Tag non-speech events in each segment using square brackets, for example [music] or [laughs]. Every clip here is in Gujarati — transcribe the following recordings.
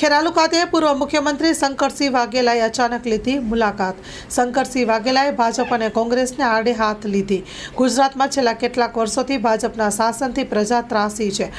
ખેરાલુ ખાતે પૂર્વ મુખ્યમંત્રી શંકરસિંહ વાઘેલાએ અચાનક લીધી મુલાકાત. શંકરસિંહ વાઘેલાએ ભાજપ અને કોંગ્રેસને આડે હાથ લીધી. ગુજરાતમાં છેલ્લા કેટલાક વર્ષોથી ભાજપના શાસનથી પ્રજા ત્રાસી છે.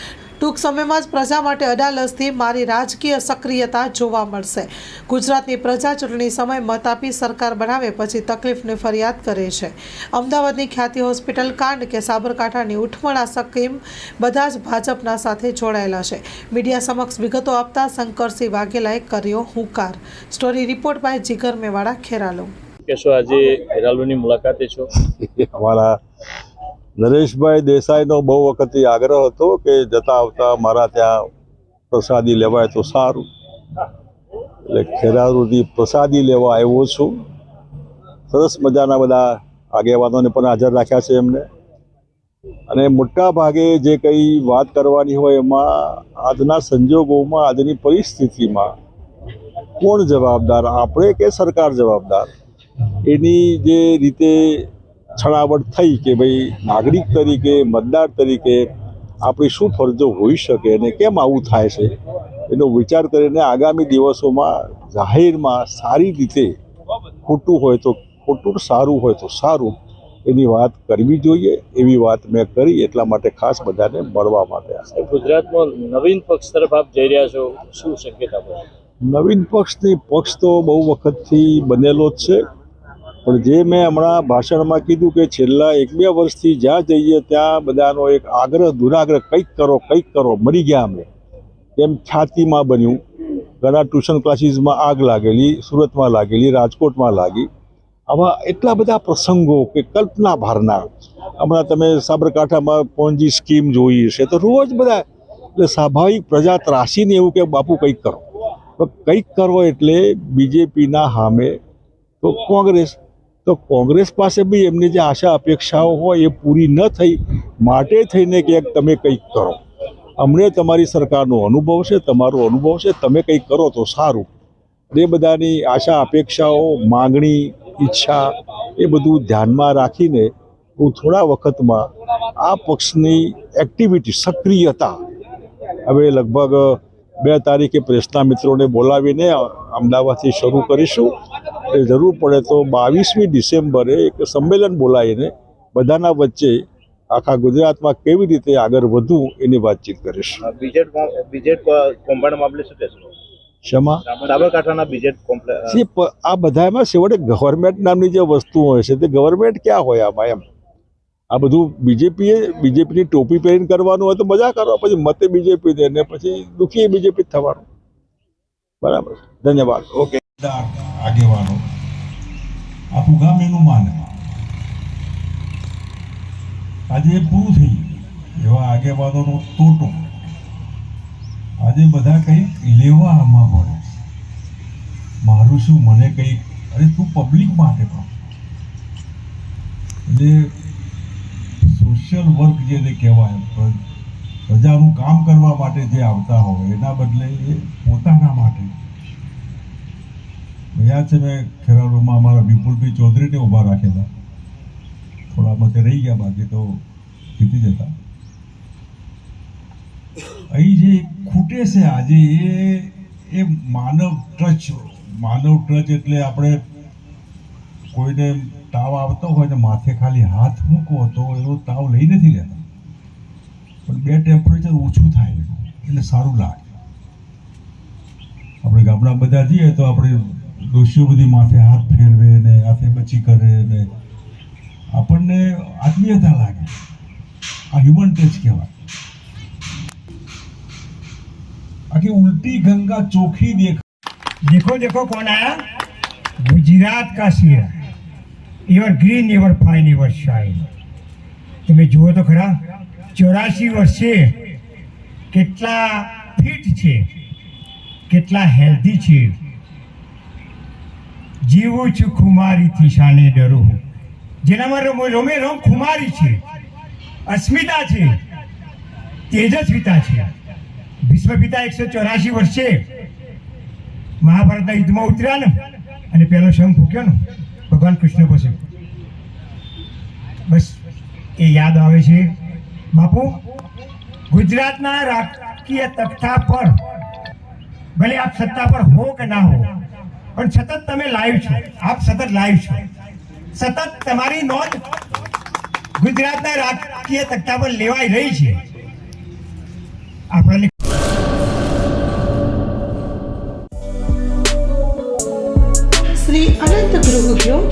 ટૂંક સમયમાં જ પ્રજા માટે અડાલજથી મારી રાજકીય સક્રિયતા જોવા મળશે. ગુજરાતની પ્રજા ચૂંટણી સમય મત આપી સરકાર બનાવે પછી તકલીફની ફરિયાદ કરે છે. અમદાવાદની ખ્યાતિ હોસ્પિટલ કાંડ કે સાબરકાંઠાની ઉઠમણા સ્કીમ બધા જ ભાજપના સાથે જોડાયેલા છે. મીડિયા સમક્ષ વિગતો આપતા શંકરસિંહ વાઘેલાએ કર્યો હુંકાર. Story report by Jigar Mewada Kheralu. કેશો આજે હેરાલુની મુલાકાતે છો? [laughs] અમારા નરેશભાઈ દેસાઈનો બહુ વખતથી આગ્રહ હતો કે જતા આવતા મારા ત્યાં પ્રસાદી લેવાય તો સારું. એટલે ખેરારુથી પ્રસાદી લેવા આવ્યો છું. સરસ મજાના બધા આગેવાનોને પણ હાજર રાખ્યા છે એમને. અને મોટા ભાગે જે કંઈ વાત કરવાની હોય એમાં આજના સંજોગોમાં, આજની પરિસ્થિતિમાં કોણ જવાબદાર? આપણે કે સરકાર જવાબદાર? એની જે રીતે છણાવટ થઈ કે ભાઈ નાગરિક તરીકે મતદાર તરીકે આપણી શું ફરજો હોઈ શકે અને કેમ આવું થાય છે? એનો વિચાર કરીને આગામી દિવસોમાં જાહેરમાં સારી રીતે ખોટું હોય તો ખોટું સારું હોય તો સારું એની વાત કરવી જોઈએ. એવી વાત મેં કરી એટલા માટે ખાસ બધાને મળવા માટે. ગુજરાતમાં નવીન પક્ષ તરફ આપ જઈ રહ્યા છો શું સંકેત આપો નવીન પક્ષની પક્ષ તો બહુ વખતથી બનેલો જ છે. પણ જે મેં હમણાં ભાષણમાં કીધું કે છેલ્લા એક બે વર્ષથી જ્યાં જઈએ ત્યાં બધાનો એક આગ્રહ, દુરાગ્રહ, કંઈક કરો કંઈક કરો, મરી ગયા અમે. એમ છાતીમાં બન્યું. ઘણા ટ્યુશન ક્લાસીસમાં આગ લાગેલી, સુરતમાં લાગેલી, રાજકોટમાં લાગી. આવા એટલા બધા પ્રસંગો કે કલ્પના ભારના હમણાં તમે સાબરકાંઠામાં પોન્જી સ્કીમ જોઈ છે તો રોજ બધા એટલે સ્વાભાવિક પ્રજા ત્રાસીને એવું કે, બાપુ, કંઈક કરો. કંઈક કરો એટલે બીજેપીના સામે તો કોંગ્રેસ તો કોંગ્રેસ પાસે બી એમની જે આશા અપેક્ષાઓ હોય એ પૂરી ન થઈ, માટે થઈને ક્યાંક તમે કંઈક કરો. અમને તમારી સરકારનો અનુભવ છે, તમારો અનુભવ છે, તમે કંઈક કરો તો સારું. એ બધાની આશા, અપેક્ષાઓ, માગણી, ઈચ્છા એ બધું ધ્યાનમાં રાખીને હું થોડા વખતમાં આ પક્ષની એક્ટિવિટી, સક્રિયતા હવે લગભગ બે તારીખે પ્રેસના મિત્રોને બોલાવીને અમદાવાદથી શરૂ કરીશું. જરૂર પડે તો બાવીસમી ડિસેમ્બરે એક સંમેલન બોલાવીને બધાના વચ્ચે આખા ગુજરાતમાં કેવી રીતે આગળ વધવું એની વાતચીત કરીશ. બીજેટ બીજેટ કૌભાંડ મામલે શું કહેશો? ક્ષમા સાબરકાંઠાના બીજેટ કોમ્પ્લેક્સ See, પ- આ બધામાં છેવટે ગવર્મેન્ટ નામની જે વસ્તુ હોય છે તે ગવર્મેન્ટ ક્યાં હોય આમાં એમ? આ બધું બીજેપીએ બીજેપીની ટોપી પહેરીને કરવાનું હોય તો મજા કરો પછી મતે બીજેપી દે ને પછી દુઃખી બીજેપી થવાનું. બરાબર. ધન્યવાદ. ઓકે આગેવાનો આખું ગામ એનું માને આજે પૂરું થઈ એવા આગેવાનોનો તોટો આજે બધા કંઈક લેવા આમાં પડે મારું શું મને કંઈક, અરે તું પબ્લિક માટે પણ એટલે સોશિયલ વર્ક જેને કહેવાય પ્ર- પ્રજાનું કામ કરવા માટે જે આવતા હોય, એના બદલે એ પોતાના માટે યાદ છે મેં ખેરાલુમાં અમારા વિપુલભાઈ ચૌધરીને ઊભા રાખેલા. થોડા મતે રહી ગયા, બાકી તો જીતી જતા. અહીં જે ખૂટે છે આજે, એ એ માનવ ટચ માનવ ટચ એટલે આપણે કોઈને તાવ આવતો હોય ને માથે ખાલી હાથ મૂકો તો એવો તાવ લઈ નથી લેતા. પણ બે ટેમ્પરેચર ઓછું થાય, એટલે સારું લાગે. આપણે ગામડા બધા જઈએ તો આપણે દોષીઓ બધી માથે હાથ ફેરવે ને હાથે બચી કરે ને આપણને આત્મીયતા લાગે. આ હ્યુમન ટચ કહેવાય. આખી ઉલટી ગંગા ચોખી દેખાય દેખો દેખો કોણ આયા? ગુજરાત કા સિયા evergreen ever fine ever shine તમે જુઓ તો ખરા ચોરાશી વર્ષે કેટલા ફિટ છે, કેટલા હેલ્ધી છે. જીવું છું ખુમારીથી શાને ડરું જેનામાં રમો રમે રમ ખુમારી છે. અસ્મિતા છે. તેજસ્વિતા છે. ભીષ્મ પિતા એકસો ચોરાશી વર્ષે મહાભારતના યુદ્ધમાં ઉતર્યા ને, અને પહેલો શંખ ફૂક્યો ને. ભગવાન કૃષ્ણ પાસે. બસ, એ યાદ આવે છે. બાપુ, ગુજરાતના રાજકીય તખ્તા પર, ભલે આપ સત્તા પર હો કે ના હો પણ સતત તમે લાઈવ છો. આપ સતત લાઈવ છો. સતત તમારી નોંધ ગુજરાતના રાજકીય તખ્તા પર લેવાઈ રહી છે. આપણને શ્રી અનંત ગૃહ ઉદ્યોગ,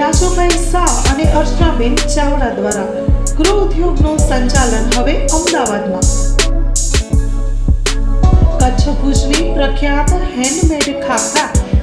રાજુભાઈ શાહ અને અર્ચનાબેન ચાવડા દ્વારા ગૃહ ઉદ્યોગનું સંચાલન હવે અમદાવાદમાં. કચ્છ ભુજની પ્રખ્યાત હેન્ડમેડ ખાખરા